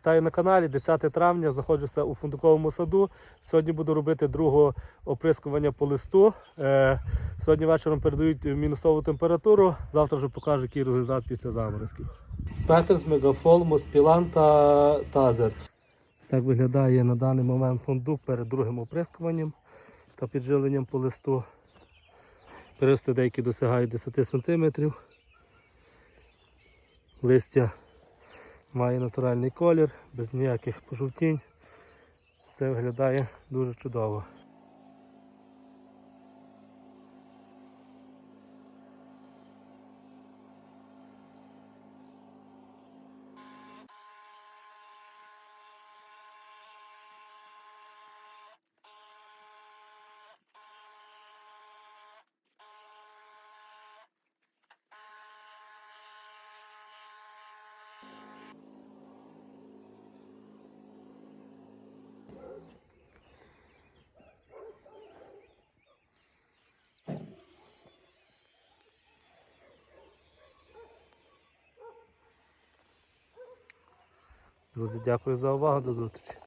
Вітаю на каналі 10 травня, знаходжуся у фундуковому саду. Сьогодні буду робити друге оприскування по листу. Е, сьогодні вечором передають мінусову температуру. Завтра вже покажу, який результат після заморозків. Петерс, Мегафол, Моспілан та Тазер. Так виглядає на даний момент фундук перед другим оприскуванням та піджиленням по листу. Перисти деякі досягають 10 см. Листя має натуральний колір, без ніяких пожовтінь. Все виглядає дуже чудово. Друзі, дякую за увагу. До зустрічі.